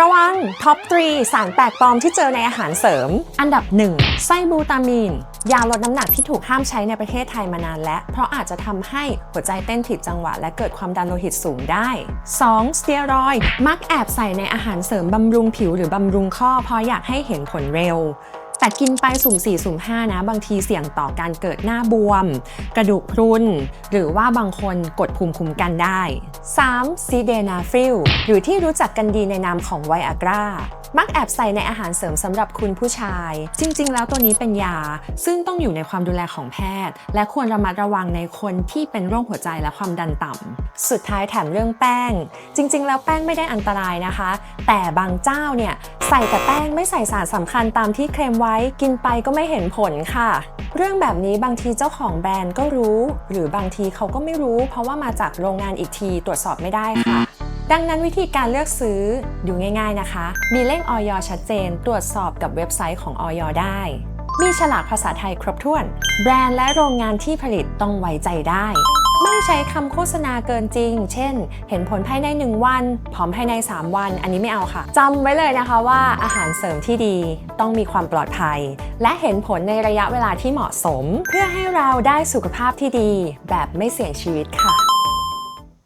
ระวังท็อป 3 สารแปลกปลอมที่เจอในอาหารเสริม อันดับ 1ไส้บูตามีน ยาลดน้ำหนักที่ถูกห้ามใช้ในประเทศไทยมานานแล้วเพราะอาจจะทำให้หัวใจเต้นผิดจังหวะ และเกิดความดันโลหิตสูงได้ 2. สเตียรอยมักแอบใส่ในอาหารเสริมบำรุงผิวหรือบำรุงข้อเพราะอยากให้เห็นผลเร็ว แต่กินไปสุ่ม4สุ่ม5นะ บางทีเสี่ยงต่อการเกิดหน้าบวม กระดูกพรุน หรือว่าบางคนกดภูมิคุ้มกันได้ 3. ซีเดนาฟิลหรือที่รู้จักกันดีในนามของไวอากรามักแอบใส่ในอาหารเสริมสำหรับคุณผู้ชาย จริง ๆ แล้วตัวนี้เป็นยา ซึ่งต้องอยู่ในความดูแลของแพทย์ และควรระมัดระวังในคนที่เป็นโรคหัวใจและความดันต่ำสุดท้ายแถมเรื่องแป้ง จริง ๆ แล้วแป้งไม่ได้อันตรายนะคะ แต่บางเจ้าเนี่ยใส่แต่แป้งไม่ใส่สารสำคัญตามที่เคลมไว้กินไปก็ไม่เห็นผลค่ะ เรื่องแบบนี้บางทีเจ้าของแบรนด์ก็รู้ หรือบางทีเขาก็ไม่รู้ เพราะว่ามาจากโรงงานอีกทีตรวจสอบไม่ได้ค่ะ ดังนั้นวิธีการเลือกซื้อดูง่าย ๆนะคะ มีเลขออยชัดเจน ตรวจสอบกับเว็บไซต์ของออยได้ มีฉลากภาษาไทยครบถ้วน แบรนด์และโรงงานที่ผลิตต้องไว้ใจได้ ไม่ใช้คำโฆษณาเกินจริง เช่น เห็นผลภายใน 1 วัน ผอมภายใน 3 วัน อันนี้ไม่เอาค่ะจำไว้เลยนะคะว่าอาหารเสริมที่ดีต้องมีความปลอดภัย และเห็นผลในระยะเวลาที่เหมาะสม เพื่อให้เราได้สุขภาพที่ดี แบบไม่เสี่ยงชีวิตค่ะ